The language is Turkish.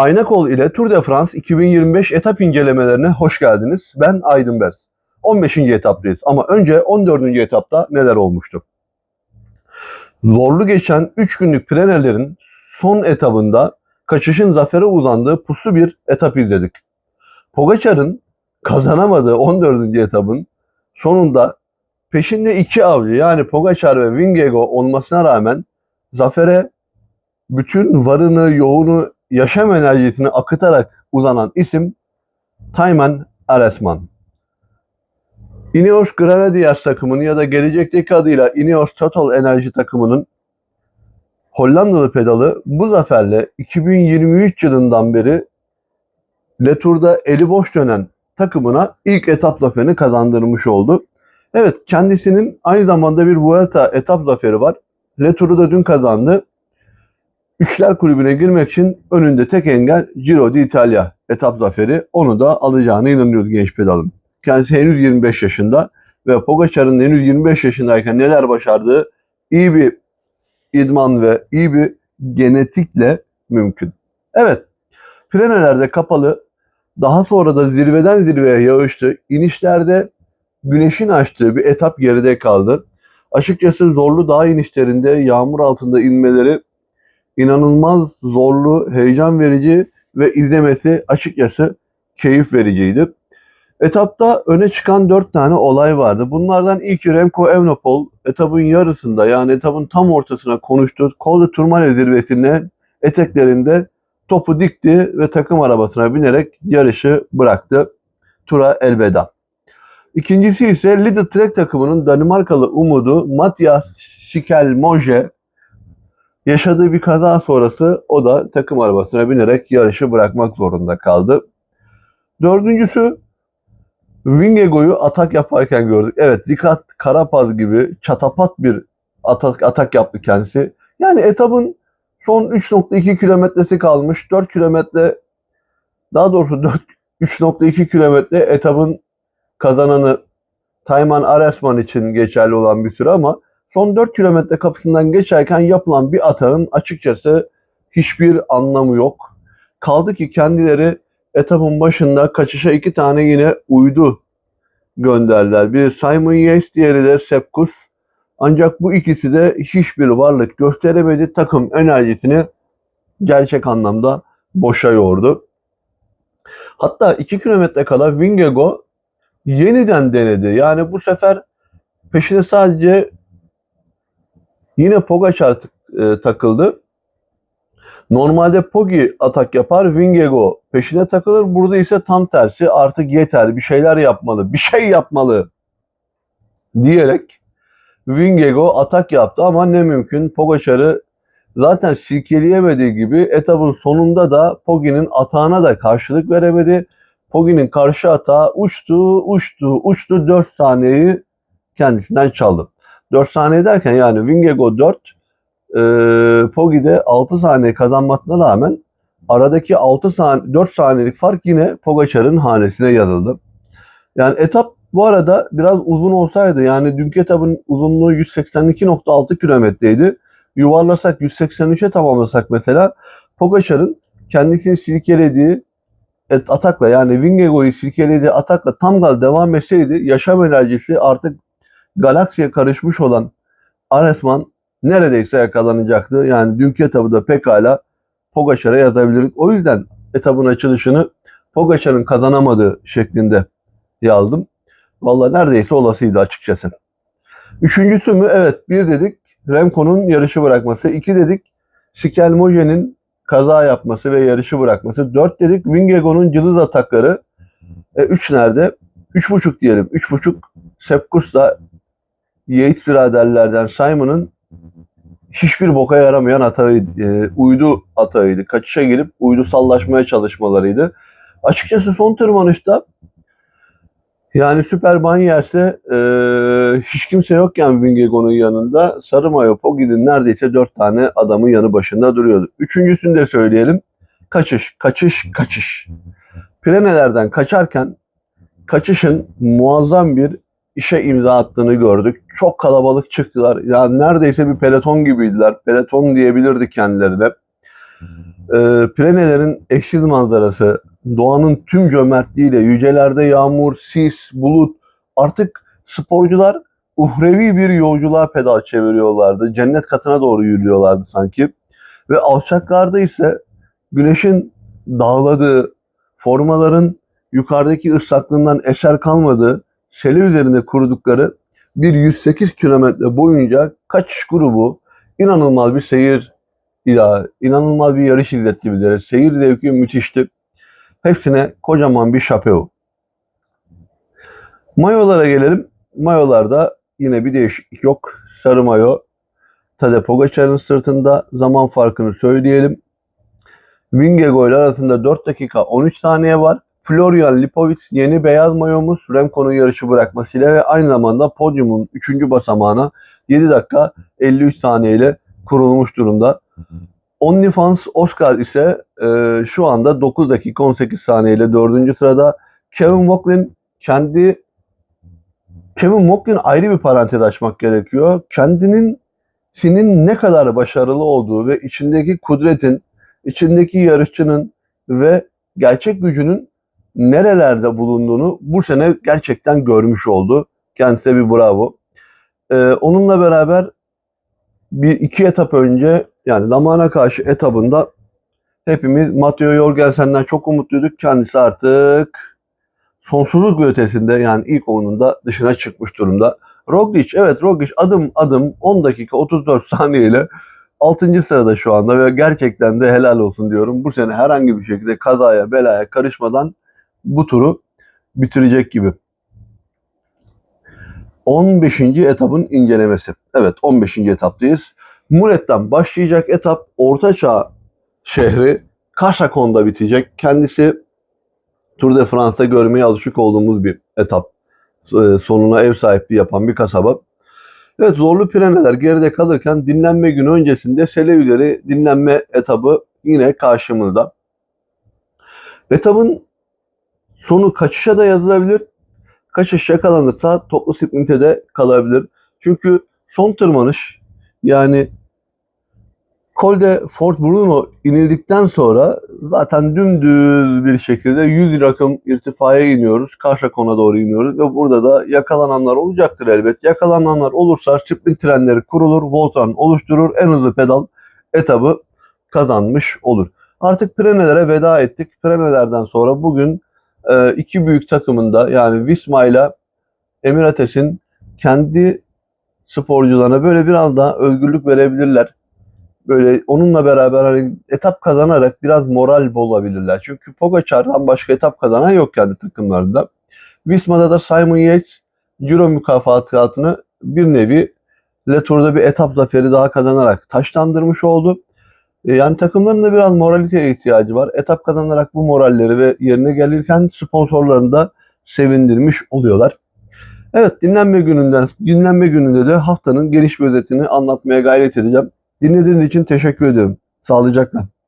Aynakol ile Tour de France 2025 etap incelemelerine hoş geldiniz. Ben Aydın Bez. 15. etaptayız ama önce 14. etapta neler olmuştu? Zorlu geçen 3 günlük Pirenelerin son etabında kaçışın zafere uzandığı puslu bir etap izledik. Pogacar'ın kazanamadığı 14. etabın sonunda peşinde iki avcı yani Pogacar ve Vingego olmasına rağmen zafere bütün varını, yoğunu, yaşam enerjisini akıtarak uzanan isim Tayman Aresman. Ineos Grenadiers takımının ya da gelecekteki adıyla Ineos Total Enerji takımının Hollandalı pedalı bu zaferle 2023 yılından beri Le Tour'da eli boş dönen takımına ilk etap zaferini kazandırmış oldu. Evet kendisinin aynı zamanda bir Vuelta etap zaferi var. Le Tour'u da dün kazandı. Üçler kulübüne girmek için önünde tek engel Giro d'Italia etap zaferi. Onu da alacağına inanıyordu genç pedalın. Kendisi henüz 25 yaşında ve Pogacar'ın henüz 25 yaşındayken neler başardığı iyi bir idman ve iyi bir genetikle mümkün. Evet, frenelerde kapalı, daha sonra da zirveden zirveye yağıştı. İnişlerde güneşin açtığı bir etap geride kaldı. Açıkçası zorlu dağ inişlerinde yağmur altında inmeleri inanılmaz zorlu, heyecan verici ve izlemesi açıkçası keyif vericiydi. Etapta öne çıkan 4 tane olay vardı. Bunlardan ilki Remco Evenepoel etapın yarısında yani etapın tam ortasına konuştu. Col de Tourmalet zirvesine eteklerinde topu dikti ve takım arabasına binerek yarışı bıraktı. Tura elveda. İkincisi ise Lidl Trek takımının Danimarkalı umudu Matthias Schikelmoje yaşadığı bir kaza sonrası o da takım arabasına binerek yarışı bırakmak zorunda kaldı. Dördüncüsü Vingego'yu atak yaparken gördük. Evet Rikat Karapaz gibi çatapat bir atak, atak yaptı kendisi. Yani etapın son 3.2 kilometresi kalmış. 4 kilometre daha doğrusu 4 3.2 kilometre etapın kazananı Tayman Aresman için geçerli olan bir süre ama son 4 kilometre kapısından geçerken yapılan bir atağın açıkçası hiçbir anlamı yok. Kaldı ki kendileri etapın başında kaçışa iki tane yine uydu gönderdiler. Biri Simon Yates, diğeri de Sepkus. Ancak bu ikisi de hiçbir varlık gösteremedi. Takım enerjisini gerçek anlamda boşa yordu. Hatta 2 kilometre kala Vingego yeniden denedi. Yani bu sefer peşine sadece yine Pogacar e, takıldı. Normalde Poggi atak yapar, Vingego peşine takılır. Burada ise tam tersi artık yeter bir şeyler yapmalı, bir şey yapmalı diyerek Vingego atak yaptı ama ne mümkün Pogacar'ı zaten silkeleyemediği gibi etapın sonunda da Poggi'nin atağına da karşılık veremedi. Poggi'nin karşı atağı uçtu, uçtu, uçtu 4 saniyeyi kendisinden çaldı. 4 saniye derken yani Vingego 4, e, Poggi'de 6 saniye kazanmasına rağmen aradaki 6 saniye, 4 saniyelik fark yine Pogacar'ın hanesine yazıldı. Yani etap bu arada biraz uzun olsaydı yani dünkü etapın uzunluğu 182.6 kilometreydi. Yuvarlasak 183'e tamamlasak mesela Pogacar'ın kendisini silkelediği et, atakla yani Vingego'yu silkelediği atakla tam gaz devam etseydi yaşam enerjisi artık galaksiye karışmış olan Aresman neredeyse yakalanacaktı. Yani dünkü etabı da pekala Pogacar'a yazabilirdik. O yüzden etabın açılışını Pogacar'ın kazanamadığı şeklinde yazdım. Vallahi neredeyse olasıydı açıkçası. Üçüncüsü mü? Evet bir dedik Remco'nun yarışı bırakması. iki dedik Skelmoje'nin kaza yapması ve yarışı bırakması. Dört dedik Vingego'nun cılız atakları. E, üç nerede? Üç buçuk diyelim. Üç buçuk Sepkus'la Yates biraderlerden Simon'ın hiçbir boka yaramayan atağıydı. E, uydu atağıydı. Kaçışa girip uydu sallaşmaya çalışmalarıydı. Açıkçası son tırmanışta yani Süper Banyers'te e, hiç kimse yokken Vingego'nun yanında Sarı Mayo Poggi'nin neredeyse dört tane adamın yanı başında duruyordu. Üçüncüsünü de söyleyelim. Kaçış, kaçış, kaçış. Pirenelerden kaçarken kaçışın muazzam bir işe imza attığını gördük. Çok kalabalık çıktılar. Yani neredeyse bir peloton gibiydiler. Peloton diyebilirdik kendilerine. e, Pirenelerin eşsiz manzarası, doğanın tüm cömertliğiyle yücelerde yağmur, sis, bulut artık sporcular uhrevi bir yolculuğa pedal çeviriyorlardı. Cennet katına doğru yürüyorlardı sanki. Ve alçaklarda ise güneşin dağladığı, formaların yukarıdaki ıslaklığından eser kalmadığı, sele üzerinde kurudukları bir 108 kilometre boyunca kaçış grubu inanılmaz bir seyir ila inanılmaz bir yarış izletti bizlere. Seyir zevki müthişti. Hepsine kocaman bir şapeo. Mayolara gelelim. Mayolarda yine bir değişiklik yok. Sarı mayo Tadej Pogacar'ın sırtında zaman farkını söyleyelim. İle arasında 4 dakika 13 saniye var. Florian Lipovic yeni beyaz mayomuz Remco'nun yarışı bırakmasıyla ve aynı zamanda podyumun 3. basamağına 7 dakika 53 saniye ile kurulmuş durumda. OnlyFans Oscar ise e, şu anda 9 dakika 18 saniye ile 4. sırada. Kevin Mocklin kendi Kevin Mocklin ayrı bir parantez açmak gerekiyor. Kendinin sinin ne kadar başarılı olduğu ve içindeki kudretin, içindeki yarışçının ve gerçek gücünün nerelerde bulunduğunu bu sene gerçekten görmüş oldu. Kendisine bir bravo. Ee, onunla beraber bir iki etap önce yani zamana karşı etabında hepimiz Matteo Jorgensen'den çok umutluyduk. Kendisi artık sonsuzluk ötesinde yani ilk onunda dışına çıkmış durumda. Roglic evet Roglic adım adım 10 dakika 34 saniye ile 6. sırada şu anda ve gerçekten de helal olsun diyorum. Bu sene herhangi bir şekilde kazaya belaya karışmadan bu turu bitirecek gibi. 15. etapın incelemesi. Evet 15. etaptayız. Muret'ten başlayacak etap Ortaçağ şehri Kaşakon'da bitecek. Kendisi Tour de France'da görmeye alışık olduğumuz bir etap. Ee, Sonuna ev sahipliği yapan bir kasaba. Evet zorlu Pireneler geride kalırken dinlenme günü öncesinde Selevileri dinlenme etabı yine karşımızda. Etabın sonu kaçışa da yazılabilir. Kaçış yakalanırsa toplu sprinte de kalabilir. Çünkü son tırmanış yani Col de Fort Bruno inildikten sonra zaten dümdüz bir şekilde 100 rakım irtifaya iniyoruz. Karşakon'a doğru iniyoruz ve burada da yakalananlar olacaktır elbet. Yakalananlar olursa sprint trenleri kurulur, Voltran oluşturur, en hızlı pedal etabı kazanmış olur. Artık Pirenelere veda ettik. Pirenelerden sonra bugün e, iki büyük takımında yani Visma ile Emirates'in kendi sporcularına böyle biraz daha özgürlük verebilirler böyle onunla beraber hani etap kazanarak biraz moral bulabilirler. Çünkü Pogacar'dan başka etap kazanan yok kendi takımlarında. Visma'da da Simon Yates Euro mükafatını bir nevi Le Tour'da bir etap zaferi daha kazanarak taşlandırmış oldu. E, Yani takımların da biraz moraliteye ihtiyacı var. Etap kazanarak bu moralleri ve yerine gelirken sponsorlarını da sevindirmiş oluyorlar. Evet dinlenme gününden dinlenme gününde de haftanın geniş bir özetini anlatmaya gayret edeceğim. Dinlediğiniz için teşekkür ediyorum. Sağlıcakla.